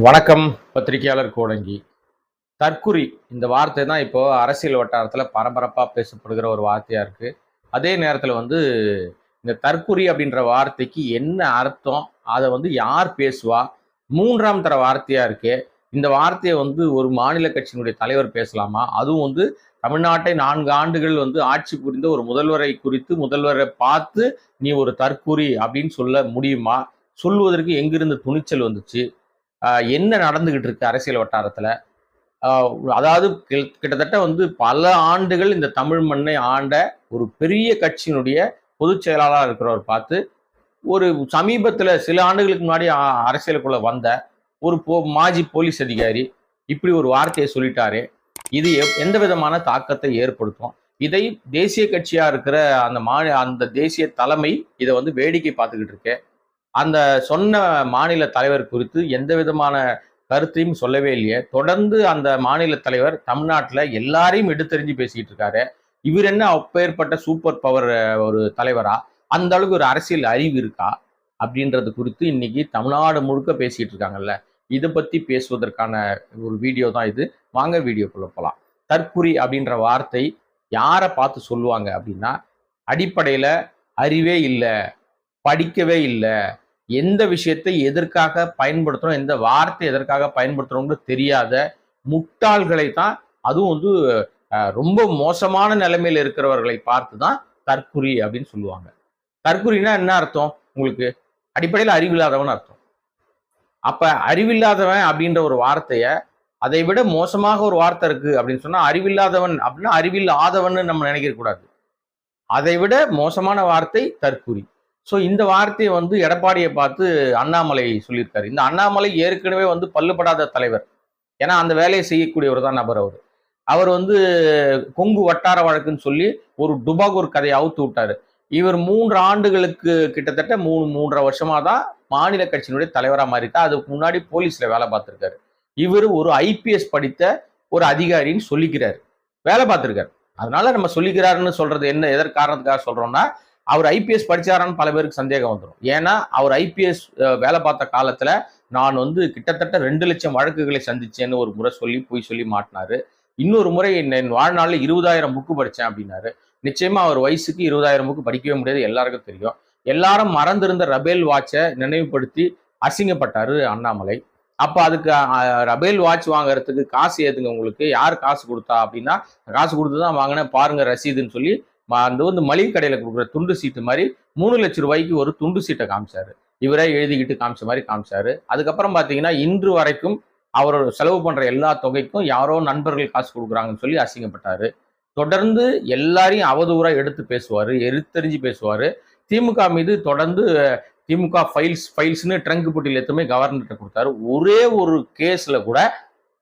வணக்கம். பத்திரிகையாளர் கோடங்கி. தற்குறி இந்த வார்த்தை தான் இப்போ அரசியல் வட்டாரத்தில் பரபரப்பாக பேசப்படுகிற ஒரு வார்த்தையாக இருக்கு. அதே நேரத்தில் வந்து இந்த தற்குறி அப்படின்ற வார்த்தைக்கு என்ன அர்த்தம் அதை வந்து யார் பேசுவா மூன்றாம் தர வார்த்தையாக இருக்கு இந்த வார்த்தையை வந்து ஒரு மாநில கட்சியினுடைய தலைவர் பேசலாமா? அதுவும் வந்து தமிழ்நாட்டை நான்கு ஆண்டுகள் வந்து ஆட்சி புரிந்த ஒரு முதல்வரை குறித்து முதல்வரை பார்த்து நீ ஒரு தற்குறி அப்படின்னு சொல்ல முடியுமா? சொல்லுவதற்கு எங்கிருந்து துணிச்சல் வந்துச்சு? என்ன நடந்துகிட்டு இருக்கு அரசியல் வட்டாரத்துல? அதாவது கிட்டத்தட்ட வந்து பல ஆண்டுகள் இந்த தமிழ் மண்ணை ஆண்ட ஒரு பெரிய கட்சியினுடைய பொதுச் செயலாளராக இருக்கிறவர் பார்த்து ஒரு சமீபத்தில் சில ஆண்டுகளுக்கு முன்னாடி அரசியலுக்குள்ள வந்த ஒரு போ மாஜி போலீஸ் அதிகாரி இப்படி ஒரு வார்த்தையை சொல்லிட்டாரு. இது எப்- எந்த விதமான தாக்கத்தை ஏற்படுத்தும்? இதை தேசிய கட்சியா இருக்கிற அந்த மாநில அந்த தேசிய தலைமை இதை வந்து வேடிக்கை பார்த்துக்கிட்டு இருக்கேன் அந்த சொன்ன மாநில தலைவர் குறித்து எந்த விதமான கருத்தையும் சொல்லவே இல்லையே. தொடர்ந்து அந்த மாநில தலைவர் தமிழ்நாட்டில் எல்லாரையும் எடுத்தெறிஞ்சு பேசிக்கிட்டு இருக்காரு. இவர் என்ன அப்பேற்பட்ட சூப்பர் பவர் ஒரு தலைவரா? அந்த அளவுக்கு ஒரு அரசியல் அறிவு இருக்கா? அப்படின்றது குறித்து இன்னைக்கு தமிழ்நாடு முழுக்க பேசிட்டு இருக்காங்கல்ல. இதை பத்தி பேசுவதற்கான ஒரு வீடியோ தான் இது. வாங்க வீடியோக்குள்ள போகலாம் தற்குறி அப்படின்ற வார்த்தை யாரை பார்த்து சொல்லுவாங்க அப்படின்னா அடிப்படையில் அறிவே இல்லை படிக்கவே இல்லை எந்த விஷயத்தை எதற்காக பயன்படுத்துறோம் எந்த வார்த்தை எதற்காக பயன்படுத்துறோம்னு தெரியாத முட்டாள்களை தான் அதுவும் வந்து ரொம்ப மோசமான நிலைமையில் இருக்கிறவர்களை பார்த்து தான் தற்குறி அப்படின்னு சொல்லுவாங்க. தற்குறினா என்ன அர்த்தம்? உங்களுக்கு அடிப்படையில் அறிவில்லாதவன் அர்த்தம். அப்ப அறிவில்லாதவன் அப்படின்ற ஒரு வார்த்தைய அதை விட மோசமாக ஒரு வார்த்தை இருக்கு அப்படின்னு சொன்னா அறிவில்லாதவன் அப்படின்னா அறிவில் ஆதவன் நம்ம நினைக்க கூடாது அதை விட மோசமான வார்த்தை தற்குறி ஸோ இந்த வார்த்தையை வந்து எடப்பாடியை பார்த்து அண்ணாமலை சொல்லியிருக்காரு. இந்த அண்ணாமலை ஏற்கனவே வந்து பல்லுபடாத தலைவர். ஏன்னா அந்த வேலையை செய்யக்கூடியவர் தான் நபர் அவர். அவர் வந்து கொங்கு வட்டார வழக்குன்னு சொல்லி ஒரு டுபாகூர் கதையை அவுத்து விட்டாரு. இவர் மூன்று ஆண்டுகளுக்கு கிட்டத்தட்ட மூணு மூன்றரை வருஷமா தான் மாநில கட்சியினுடைய தலைவராக மாறிட்டா. அதுக்கு முன்னாடி போலீஸ்ல வேலை பார்த்துருக்காரு. இவர் ஒரு ஐபிஎஸ் படித்த ஒரு அதிகாரின்னு சொல்லிக்கிறார். வேலை பார்த்துருக்காரு. அதனால நம்ம சொல்லிக்கிறாருன்னு சொல்றது என்ன எதற்கு காரணத்துக்காக சொல்றோம்னா அவர் ஐபிஎஸ் படிச்சாரான்னு பல பேருக்கு சந்தேகம் வந்துடும் ஏன்னா அவர் ஐபிஎஸ் வேலை பார்த்த காலத்துல நான் வந்து கிட்டத்தட்ட ரெண்டு லட்சம் வழக்குகளை சந்திச்சேன்னு ஒரு முறை சொல்லி போய் சொல்லி மாட்டினாரு. இன்னொரு முறை என் வாழ்நாளில் இருபதாயிரம் புக்கு படித்தேன் அப்படின்னாரு. நிச்சயமா அவர் வயசுக்கு இருபதாயிரம் புக்கு படிக்கவே முடியாது எல்லாருக்கும் தெரியும். எல்லாரும் மறந்திருந்த ரபேல் வாட்சை நினைவுபடுத்தி அசிங்கப்பட்டாரு அண்ணாமலை. அப்போ அதுக்கு ரபேல் வாட்ச் வாங்குறதுக்கு காசு ஏதுங்க உங்களுக்கு? யார் காசு கொடுத்தா அப்படின்னா காசு கொடுத்து தான் வாங்கினேன் பாருங்க ரசீதுன்னு சொல்லி அந்த வந்து மளிகை கடையில் கொடுக்குற துண்டு சீட்டு மாதிரி மூணு லட்சம் ரூபாய்க்கு ஒரு துண்டு சீட்டை காமிச்சாரு. இவரே எழுதிக்கிட்டு காமிச்ச மாதிரி காமிச்சாரு. அதுக்கப்புறம் பார்த்தீங்கன்னா இன்று வரைக்கும் அவர் செலவு பண்ணுற எல்லா தொகைக்கும் யாரோ நண்பர்கள் காசு கொடுக்குறாங்கன்னு சொல்லி அசிங்கப்பட்டாரு. தொடர்ந்து எல்லாரையும் அவதூறாக எடுத்து பேசுவார் எரித்தறிஞ்சு பேசுவார். திமுக மீது தொடர்ந்து திமுக ஃபைல்ஸ் ஃபைல்ஸ்னு ட்ரங்க் போட்டியில் எத்துமே கவர்னர்கிட்ட கொடுத்தாரு. ஒரே ஒரு கேஸில் கூட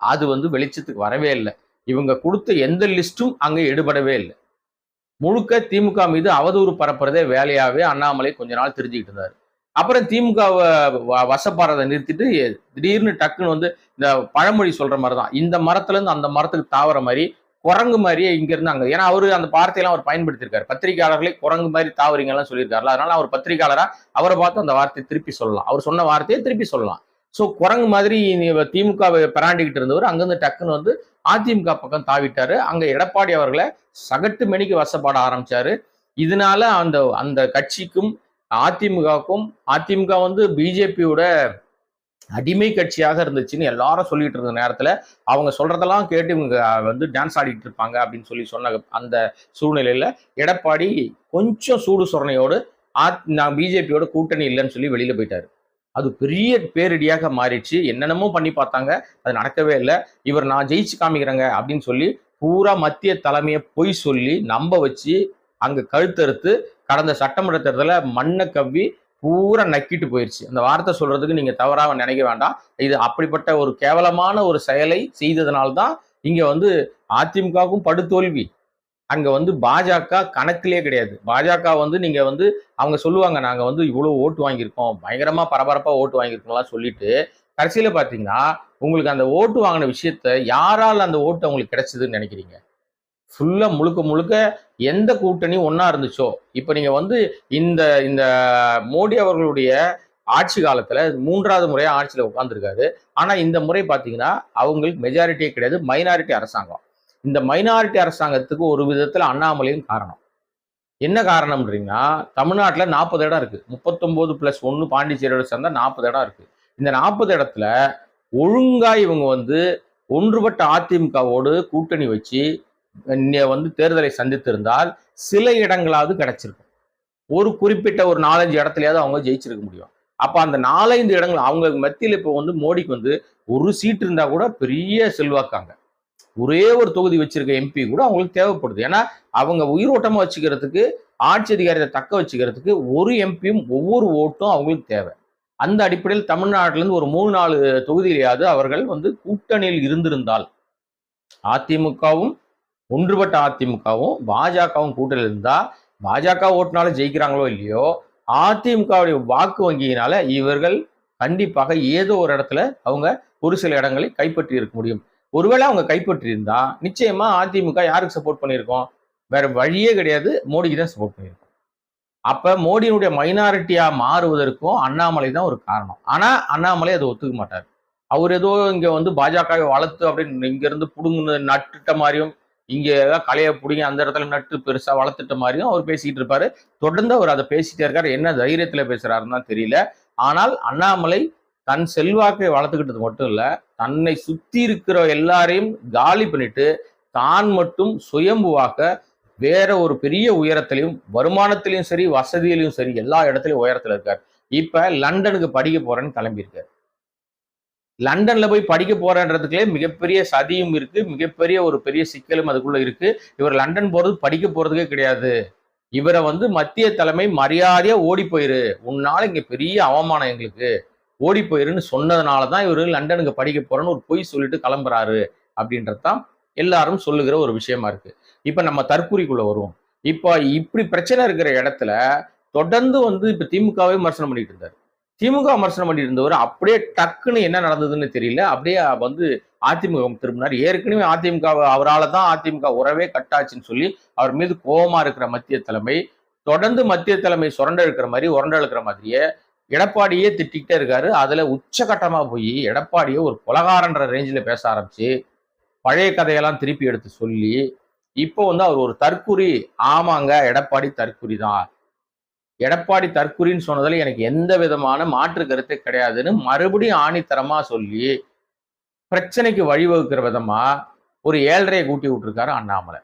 அது வந்து வெளிச்சத்துக்கு வரவே இல்லை. இவங்க கொடுத்த எந்த லிஸ்ட்டும் அங்கே எடுபடவே இல்லை. முழுக்க திமுக மீது அவதூறு பரப்புறதே வேலையாவே அண்ணாமலை கொஞ்ச நாள் தெரிஞ்சுக்கிட்டு இருந்தார். அப்புறம் திமுக வசப்பாறதை நிறுத்திட்டு திடீர்னு டக்குன்னு வந்து இந்த பழமொழி சொல்ற மாதிரி தான் இந்த மரத்துல இருந்து அந்த மரத்துக்கு தாவர மாதிரி குரங்கு மாதிரியே இங்க இருந்து அங்க ஏன்னா அவரு அந்த வார்த்தையெல்லாம் அவர் பயன்படுத்தியிருக்காரு. பத்திரிகையாளர்களே குரங்கு மாதிரி தாவறீங்கலாம் சொல்லியிருக்காருல அதனால அவர் பத்திரிகையாளரா அவரை பார்த்து அந்த வார்த்தையை திருப்பி சொல்லலாம். அவர் சொன்ன வார்த்தையை திருப்பி சொல்லலாம். ஸோ குரங்கு மாதிரி திமுகவை பிராண்டிக்கிட்டு இருந்தவர் அங்கேருந்து டக்குன்னு வந்து அதிமுக பக்கம் தாவிட்டாரு. அங்கே எடப்பாடி அவர்களை சகட்டு மணிக்கு வசப்பாட ஆரம்பிச்சாரு. இதனால அந்த அந்த கட்சிக்கும் அதிமுகவுக்கும் அதிமுக வந்து பிஜேபியோட அடிமை கட்சியாக இருந்துச்சுன்னு எல்லாரும் சொல்லிட்டு இருந்த நேரத்தில் அவங்க சொல்றதெல்லாம் கேட்டு இவங்க வந்து டான்ஸ் ஆடிட்டு இருப்பாங்க அப்படின்னு சொல்லி சொன்ன அந்த சூழ்நிலையில எடப்பாடி கொஞ்சம் சூடு சொரணையோடு ஆத் நான் பிஜேபியோட கூட்டணி இல்லைன்னு சொல்லி வெளியில போயிட்டாரு. அது பெரிய பேரிடியாக மாறிடுச்சு. என்னென்னமோ பண்ணி பார்த்தாங்க. அது நடக்கவே இல்லை. இவர் நான் ஜெயிச்சு காமிக்கிறேங்க அப்படின்னு சொல்லி பூரா மத்திய தலைமையை பொய் சொல்லி நம்ப வச்சு அங்கே கழுத்தறுத்து கடந்த சட்டமன்ற தேர்தலில் மண்ணை கவ்வி பூரா நக்கிட்டு போயிடுச்சு அந்த வார்த்தை சொல்றதுக்கு நீங்க தவறாக நினைக்க வேண்டாம். இது அப்படிப்பட்ட ஒரு கேவலமான ஒரு செயலை செய்ததுனால்தான் இங்க வந்து அதிமுகவுக்கும் படுதோல்வி. அங்க வந்து பாஜக கணக்கிலே கிடையாது. பாஜக வந்து நீங்க வந்து அவங்க சொல்லுவாங்க நாங்க வந்து இவ்வளவு ஓட்டு வாங்கியிருக்கோம் பயங்கரமா பரபரப்பா ஓட்டு வாங்கியிருக்கோம்லாம் சொல்லிட்டு கடைசியில பாத்தீங்கன்னா உங்களுக்கு அந்த ஓட்டு வாங்கின விஷயத்த யாரால் அந்த ஓட்டு அவங்களுக்கு கிடைச்சதுன்னு நினைக்கிறீங்க? ஃபுல்லா முழுக்க முழுக்க எந்த கூட்டணி ஒன்னா இருந்துச்சோ இப்போ நீங்க வந்து இந்த இந்த மோடி அவர்களுடைய ஆட்சி காலத்துல மூன்றாவது முறையா ஆட்சியில உட்கார்ந்துருக்காரு. ஆனா இந்த முறை பாத்தீங்கன்னா அவங்களுக்கு மெஜாரிட்டியே கிடையாது மைனாரிட்டி அரசாங்கம். இந்த மைனாரிட்டி அரசாங்கத்துக்கு ஒரு விதத்தில் அண்ணாமலையும் காரணம். என்ன காரணம்ன்றீங்கன்னா தமிழ்நாட்டில் நாற்பது இடம் இருக்குது முப்பத்தொம்போது ப்ளஸ் ஒன்று பாண்டிச்சேரியோட சேர்ந்தால் நாற்பது இடம் இருக்குது இந்த நாற்பது இடத்துல ஒழுங்காக இவங்க வந்து ஒன்றுபட்ட அதிமுகவோடு கூட்டணி வச்சு வந்து தேர்தலை சந்தித்திருந்தால் சில இடங்களாவது கிடைச்சிருக்கும். ஒரு குறிப்பிட்ட ஒரு நாலஞ்சு இடத்துலையாவது அவங்க ஜெயிச்சிருக்க முடியும். அப்போ அந்த நாலஞ்சு இடங்கள் அவங்க மத்தியில் இப்போ வந்து மோடிக்கு வந்து ஒரு சீட் இருந்தால் கூட பெரிய செல்வாக்காங்க ஒரே ஒரு தொகுதி வச்சிருக்க எம்பி கூட அவங்களுக்கு தேவைப்படுது. ஏன்னா அவங்க உயிரோட்டமாக வச்சுக்கிறதுக்கு ஆட்சி அதிகாரத்தை தக்க வச்சுக்கிறதுக்கு ஒரு எம்பியும் ஒவ்வொரு ஓட்டும் அவங்களுக்கு தேவை. அந்த அடிப்படையில் தமிழ்நாட்டிலிருந்து ஒரு மூணு நாலு தொகுதியிலேயாவது அவர்கள் வந்து கூட்டணியில் இருந்திருந்தால் அதிமுகவும் ஒன்றுபட்ட அதிமுகவும் பாஜகவும் கூட்டணியில் இருந்தால் பாஜக ஓட்டுனால ஜெயிக்கிறாங்களோ இல்லையோ அதிமுகவுடைய வாக்கு வங்கியினால இவர்கள் கண்டிப்பாக ஏதோ ஒரு இடத்துல அவங்க ஒரு சில இடங்களை கைப்பற்றி இருக்க முடியும். ஒருவேளை அவங்க கைப்பற்றியிருந்தா நிச்சயமா அதிமுக யாருக்கு சப்போர்ட் பண்ணியிருக்கோம்? வேற வழியே கிடையாது. மோடிக்கு தான் சப்போர்ட் பண்ணியிருக்கோம். அப்ப மோடியினுடைய மைனாரிட்டியா மாறுவதற்கும் அண்ணாமலை தான் ஒரு காரணம். ஆனா அண்ணாமலை அதை ஒத்துக்க மாட்டார். அவர் ஏதோ இங்க வந்து பாஜகவை வளர்த்து அப்படின்னு இங்க இருந்து புடுங்குன நட்டுட்ட மாதிரியும் இங்க ஏதாவது கலையை பிடிங்க அந்த இடத்துல நட்டு பெருசா வளர்த்துட்ட மாதிரியும் அவர் பேசிக்கிட்டு இருப்பாரு. தொடர்ந்து அவர் அதை பேசிட்டே இருக்காரு. என்ன தைரியத்துல பேசுறாருன்னு தான் தெரியல. ஆனால் அண்ணாமலை தன் செல்வாக்கை வளர்த்துக்கிட்டது மட்டும் இல்லை தன்னை சுத்தி இருக்கிற எல்லாரையும் காலி பண்ணிட்டு தான் மட்டும் சுயம்புவாக்க வேற ஒரு பெரிய உயரத்திலையும் வருமானத்திலையும் சரி வசதியிலையும் சரி எல்லா இடத்துலையும் உயரத்துல இருக்கார். இப்ப லண்டனுக்கு படிக்க போறேன்னு கிளம்பியிருக்காரு. லண்டன்ல போய் படிக்க போறன்றதுக்குள்ளே மிகப்பெரிய சதியும் இருக்கு மிகப்பெரிய ஒரு பெரிய சிக்கலும் அதுக்குள்ள இருக்கு. இவர் லண்டன் போறது படிக்க போறதுக்கே கிடையாது. இவரை வந்து மத்திய தலைமை மரியாதையா ஓடி போயிரு. உன்னால இங்க பெரிய அவமானம் எங்களுக்கு. ஓடி போயிருன்னு சொன்னதுனால தான் இவர் லண்டனுக்கு படிக்க போறேன்னு ஒரு பொய் சொல்லிட்டு கிளம்புறாரு அப்படின்றது தான் எல்லாரும் சொல்லுகிற ஒரு விஷயமா இருக்கு. இப்ப நம்ம தற்கூரிக்குள்ள வருவோம். இப்போ இப்படி பிரச்சனை இருக்கிற இடத்துல தொடர்ந்து வந்து இப்ப திமுகவே விமர்சனம் பண்ணிட்டு இருந்தார். திமுக விமர்சனம் பண்ணிட்டு இருந்தவர் அப்படியே டக்குன்னு என்ன நடந்ததுன்னு தெரியல. அப்படியே வந்து அதிமுக திரும்பினார். ஏற்கனவே அதிமுக அவரால் தான் அதிமுக உறவே கட்டாச்சுன்னு சொல்லி அவர் மீது கோபமா இருக்கிற மத்திய தலைமை தொடர்ந்து மத்திய தலைமை சுரண்ட இருக்கிற மாதிரி உரண்ட இருக்கிற மாதிரியே எடப்பாடியே திட்டிக்கிட்டே இருக்காரு. அதுல உச்சகட்டமா போய் எடப்பாடியை ஒரு கொலகாரன்ற ரேஞ்சில் பேச ஆரம்பிச்சு பழைய கதையெல்லாம் திருப்பி எடுத்து சொல்லி இப்போ வந்து அவர் ஒரு தற்குறி. ஆமாங்க எடப்பாடி தற்குறி தான். எடப்பாடி தற்குறின்னு சொன்னதில் எனக்கு எந்த விதமான மாற்று கருத்து கிடையாதுன்னு மறுபடியும் ஆணித்தரமா சொல்லி பிரச்சனைக்கு வழிவகுக்கிற விதமா ஒரு ஏழரையை கூட்டி விட்டுருக்காரு அண்ணாமலை.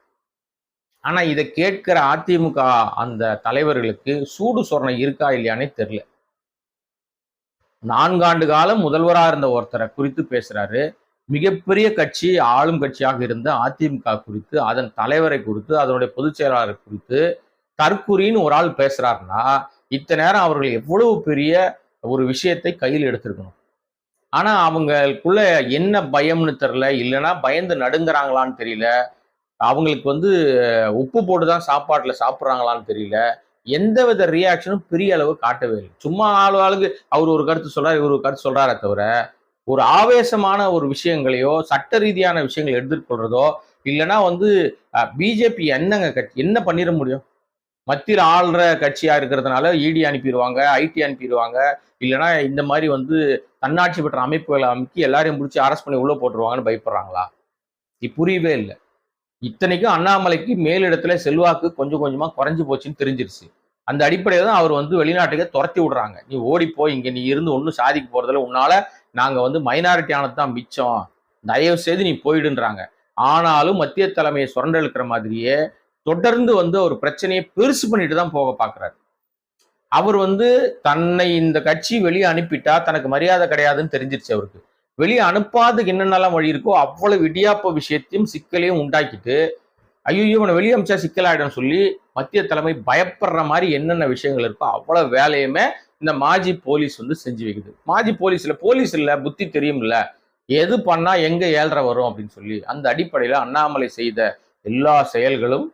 ஆனா இதை கேட்கிற அதிமுக அந்த தலைவர்களுக்கு சூடு சொரணை இருக்கா இல்லையானே தெரியல. நான்காண்டு காலம் முதல்வராக இருந்த ஒருத்தரை குறித்து பேசுறாரு. மிகப்பெரிய கட்சி ஆளும் கட்சியாக இருந்த அதிமுக குறித்து அதன் தலைவரை குறித்து அதனுடைய பொதுச் செயலாளரை குறித்து தற்குறின்னு ஒரு ஆள் பேசுறாருன்னா இத்தனை நேரம் அவர்கள் எவ்வளவு பெரிய ஒரு விஷயத்தை கையில் எடுத்திருக்கணும்? ஆனா அவங்களுக்குள்ள என்ன பயம்னு தெரியல. இல்லைன்னா பயந்து நடுங்குறாங்களான்னு தெரியல. அவங்களுக்கு வந்து உப்பு போட்டு தான் சாப்பாட்டுல சாப்பிட்றாங்களான்னு தெரியல. எந்த வித ரியாக்ஷனும் பெரிய அளவு காட்டவே இல்லை. சும்மா ஆளு ஆளுக்கு அவர் ஒரு கருத்து சொல்றாரு இவர் ஒரு கருத்து சொல்றாரே தவிர ஒரு ஆவேசமான ஒரு விஷயங்களையோ சட்ட ரீதியான விஷயங்களை எடுத்துக்கொள்றதோ இல்லைன்னா வந்து பிஜேபி என்னங்க கட்சி என்ன பண்ணிட முடியும்? மத்தியில் ஆள்ற கட்சியா இருக்கிறதுனால இடி அனுப்பிடுவாங்க ஐடி அனுப்பிடுவாங்க இல்லைன்னா இந்த மாதிரி வந்து தன்னாட்சி பெற்ற அமைப்புகளை அமைக்கி எல்லாரையும் பிடிச்சி அரெஸ்ட் பண்ணி உள்ள போட்டுருவாங்கன்னு பயப்படுறாங்களா? இது புரியவே இல்லை. இத்தனைக்கும் அண்ணாமலைக்கு மேலிடத்துல செல்வாக்கு கொஞ்சம் கொஞ்சமா குறைஞ்சு போச்சுன்னு தெரிஞ்சிருச்சு. அந்த அடிப்படையில தான் அவர் வந்து வெளிநாட்டுக்கே துரத்தி விடுறாங்க. நீ ஓடிப்போ இங்கே இங்க நீ இருந்து ஒன்றும் சாதிக்க போகிறதில்ல உன்னால நாங்க வந்து மைனாரிட்டி ஆனது தான் மிச்சம். தயவு செய்து நீ போயிடுன்றாங்க. ஆனாலும் மத்திய தலைமையை சுரண்டெழுக்கிற மாதிரியே தொடர்ந்து வந்து ஒரு பிரச்சனையை பெருசு பண்ணிட்டு தான் போக பார்க்குறாரு அவர் வந்து தன்னை இந்த கட்சி வெளியே அனுப்பிட்டா தனக்கு மரியாதை கிடையாதுன்னு தெரிஞ்சிருச்சு அவருக்கு. வெளியே அனுப்பாதுக்கு என்னென்னலாம் வழி இருக்கோ அவ்வளவு இடியாப்ப விஷயத்தையும் சிக்கலையும் உண்டாக்கிட்டு ஐயோ இவனை வெளியே அமைச்சா சிக்கலாயிடும் சொல்லி மத்திய தலைமை பயப்படுற மாதிரி என்னென்ன விஷயங்கள் இருக்கோ அவ்வளவு வேலையுமே இந்த மாஜி போலீஸ் வந்து செஞ்சு வைக்குது. மாஜி போலீஸ்ல போலீஸ் இல்ல புத்தி தெரியும்ல. எது பண்ணா எங்க ஏழ்ற வரும் அப்படின்னு சொல்லி அந்த அடிப்படையில அண்ணாமலை செய்த எல்லா செயல்களும்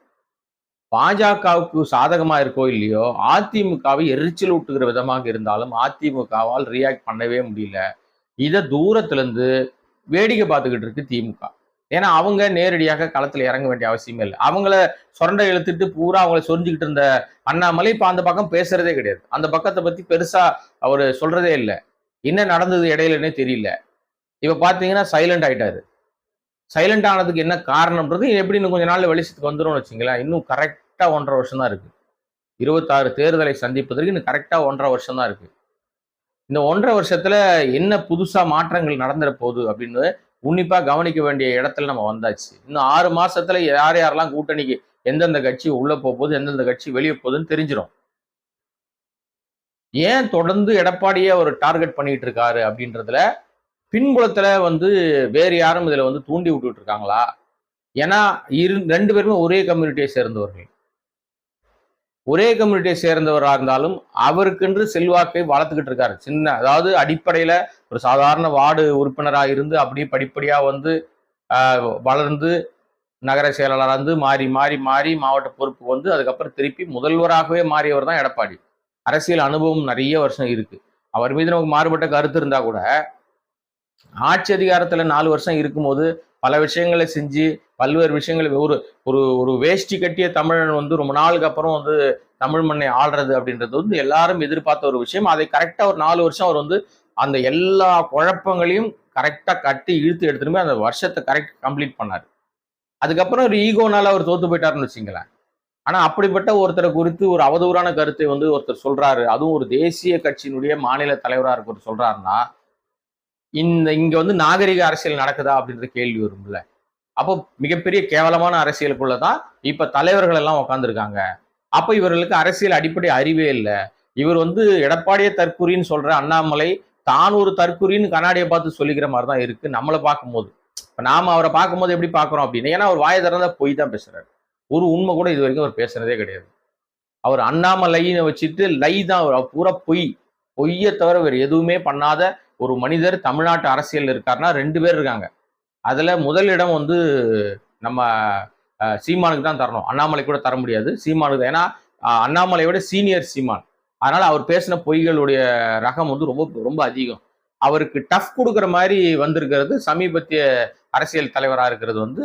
பாஜகவுக்கு சாதகமா இருக்கோ இல்லையோ அதிமுகவை எரிச்சல் ஊட்டுகிற விதமாக இருந்தாலும் அதிமுகவால் ரியாக்ட் பண்ணவே முடியல. இதை தூரத்துலேருந்து வேடிக்கை பார்த்துக்கிட்டு இருக்கு திமுக. ஏன்னா அவங்க நேரடியாக களத்தில் இறங்க வேண்டிய அவசியமே இல்லை. அவங்கள சுரண்டை இழுத்துட்டு பூரா அவங்கள சொரிஞ்சுக்கிட்டு இருந்த அண்ணாமலை இப்போ அந்த பக்கம் பேசுறதே கிடையாது. அந்த பக்கத்தை பற்றி பெருசாக அவர் சொல்கிறதே இல்லை. என்ன நடந்தது இடையிலன்னே தெரியல. இப்போ பார்த்தீங்கன்னா சைலண்ட் ஆகிட்டாரு சைலண்ட் ஆனதுக்கு என்ன காரணம்ன்றது எப்படி இன்னும் கொஞ்ச நாளில் வெளிச்சத்துக்கு வந்துரும்னு வச்சுங்களேன். இன்னும் கரெக்டாக ஒன்றரை வருஷம் தான் இருக்குது இருபத்தாறு தேர்தலை சந்திப்பதற்கு இன்னும் கரெக்டாக ஒன்றரை வருஷம் தான் இருக்குது இந்த ஒன்றரை வருஷத்துல என்ன புதுசா மாற்றங்கள் நடந்துட போகுது அப்படின்னு உன்னிப்பா கவனிக்க வேண்டிய இடத்துல நம்ம வந்தாச்சு. இன்னும் ஆறு மாசத்துல யார் யாரெல்லாம் கூட்டணிக்கு எந்தெந்த கட்சி உள்ள போக போகுது எந்தெந்த கட்சி வெளியே போகுதுன்னு தெரிஞ்சிடும் ஏன் தொடர்ந்து எடப்பாடியே ஒரு டார்கெட் பண்ணிட்டு இருக்காரு அப்படின்றதுல பின்புலத்துல வந்து வேறு யாரும் இதுல வந்து தூண்டி விட்டுட்டு இருக்காங்களா? ஏன்னா இரு ரெண்டு பேருமே ஒரே கம்யூனிட்டியை சேர்ந்தவர்கள். ஒரே கம்யூனிட்டியை சேர்ந்தவராக இருந்தாலும் அவருக்கென்று செல்வாக்கை வளர்த்துக்கிட்டு இருக்காரு. சின்ன அதாவது அடிப்படையில் ஒரு சாதாரண வார்டு உறுப்பினராக இருந்து அப்படியே படிப்படியாக வந்து வளர்ந்து நகர செயலாளராக இருந்து மாறி மாறி மாறி மாவட்ட பொறுப்பு வந்து அதுக்கப்புறம் திருப்பி முதல்வராகவே மாறியவர் தான் எடப்பாடி. அரசியல் அனுபவம் நிறைய வருஷம் இருக்கு. அவர் மீது நமக்கு மாறுபட்ட கருத்து இருந்தால் கூட ஆட்சி அதிகாரத்தில் நாலு வருஷம் இருக்கும்போது பல விஷயங்களை செஞ்சு பல்வேறு விஷயங்களை ஒரு ஒரு ஒரு வேஷ்டி கட்டிய தமிழன் வந்து ரொம்ப நாளுக்கு அப்புறம் வந்து தமிழ் மண்ணை ஆள்றது அப்படின்றது வந்து எல்லாரும் எதிர்பார்த்த ஒரு விஷயம். அதை கரெக்டாக ஒரு நாலு வருஷம் அவர் வந்து அந்த எல்லா குழப்பங்களையும் கரெக்டாக கட்டி இழுத்து எடுத்துட்டு போய் அந்த வருஷத்தை கரெக்ட் கம்ப்ளீட் பண்ணார். அதுக்கப்புறம் ஒரு ஈகோனால அவர் தோத்து போயிட்டாருன்னு வச்சுங்களேன். ஆனால் அப்படிப்பட்ட ஒருத்தரை குறித்து ஒரு அவதூறான கருத்தை வந்து ஒருத்தர் சொல்றாரு. அதுவும் ஒரு தேசிய கட்சியினுடைய மாநில தலைவராக இருக்கிற சொல்றாருன்னா இந்த இங்க வந்து நாகரிக அரசியல் நடக்குதா அப்படின்ற கேள்வி வரும்ல. அப்போ மிகப்பெரிய கேவலமான அரசியலுக்குள்ள தான் இப்ப தலைவர்கள் எல்லாம் உட்காந்துருக்காங்க அப்ப இவர்களுக்கு அரசியல் அடிப்படை அறிவே இல்லை. இவர் வந்து எடப்பாடியே தற்குறின்னு சொல்ற அண்ணாமலை தான் ஒரு தற்குறின்னு கண்ணாடியை பார்த்து சொல்லிக்கிற மாதிரி தான் இருக்கு நம்மளை பார்க்கும்போது. இப்ப நாம அவரை பார்க்கும்போது எப்படி பார்க்குறோம் அப்படின்னு? ஏன்னா அவர் வாயை திறந்தா பொய் தான் பேசுறாரு. ஒரு உண்மை கூட இது வரைக்கும் அவர் பேசுனதே கிடையாது. அவர் அண்ணாமலைன்னு வச்சுட்டு லை தான் அவர் பூரா பொய். பொய்யை தவிர வேறு எதுவுமே பண்ணாத ஒரு மனிதர் தமிழ்நாட்டு அரசியல் இருக்காருன்னா ரெண்டு பேர் இருக்காங்க. அதில் முதலிடம் வந்து நம்ம சீமானுக்கு தான் தரணும். அண்ணாமலை கூட தர முடியாது. சீமானுக்கு தான். ஏன்னா அண்ணாமலையோட சீனியர் சீமான். அதனால் அவர் பேசின பொய்களுடைய ரகம் வந்து ரொம்ப ரொம்ப அதிகம். அவருக்கு டஃப் கொடுக்குற மாதிரி வந்திருக்கிறது சமீபத்திய அரசியல் தலைவராக இருக்கிறது வந்து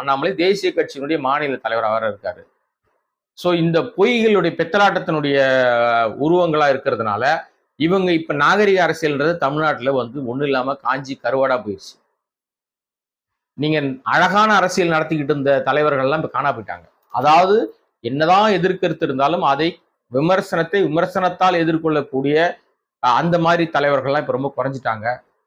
அண்ணாமலை. தேசிய கட்சியினுடைய மாநில தலைவராக இருக்காரு. ஸோ இந்த பொய்களுடைய பெத்தலாட்டத்தினுடைய உருவங்களாக இருக்கிறதுனால இவங்க இப்ப நாகரிக அரசியல்ன்றது தமிழ்நாட்டில் வந்து ஒன்றும் இல்லாம காஞ்சி கருவாடா போயிடுச்சு நீங்க அழகான அரசியல் நடத்திக்கிட்டு இருந்த தலைவர்கள் எல்லாம் இப்ப காணா போயிட்டாங்க. அதாவது என்னதான் எதிர்கருத்து இருந்தாலும் அதை விமர்சனத்தை விமர்சனத்தால் எதிர்கொள்ளக்கூடிய அந்த மாதிரி தலைவர்கள்லாம் இப்போ ரொம்ப குறைஞ்சிட்டாங்க.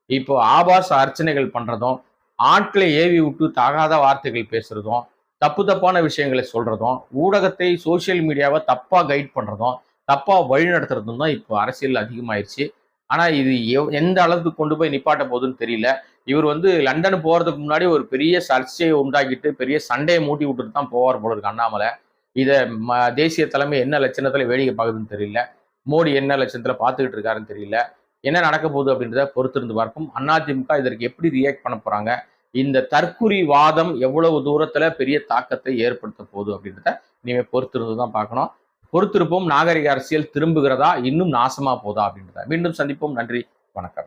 இப்போ ஆபாச அர்ச்சனைகள் பண்ணுறதும் ஆட்களை ஏவி விட்டு தகாத வார்த்தைகள் பேசுகிறதும் தப்பு தப்பான விஷயங்களை சொல்கிறதும் ஊடகத்தை சோஷியல் மீடியாவை தப்பாக கைட் பண்ணுறதும் தப்பா வழி நடத்துறதும் தான் இப்போ அரசியல் அதிகமாயிருச்சு. ஆனா இது எவ்- எந்த அளவுக்கு கொண்டு போய் நிப்பாட்ட போகுதுன்னு தெரியல. இவர் வந்து லண்டன் போறதுக்கு முன்னாடி ஒரு பெரிய சர்ச்சையை உண்டாக்கிட்டு பெரிய சண்டையை மூட்டி விட்டுட்டு தான் போவார் போல இருக்கு அண்ணாமலை. இதை ம- தேசிய தலைமை என்ன லட்சணத்துல வேடிக்கை பார்க்குதுன்னு தெரியல. மோடி என்ன லட்சணத்துல பார்த்துக்கிட்டு இருக்காருன்னு தெரியல. என்ன நடக்க போகுது அப்படின்றத பொறுத்திருந்து பார்ப்போம். அதிமுக இதற்கு எப்படி ரியாக்ட் பண்ண போறாங்க? இந்த தற்குறி வாதம் எவ்வளவு தூரத்துல பெரிய தாக்கத்தை ஏற்படுத்த போகுது அப்படின்றத இனிமேல் பொறுத்திருந்து தான் பார்க்கணும். பொறுத்திருப்போம். நாகரிக அரசியல் திரும்புகிறதா? இன்னும் நாசமா போதா? அப்படின்றத மீண்டும் சந்திப்போம். நன்றி. வணக்கம்.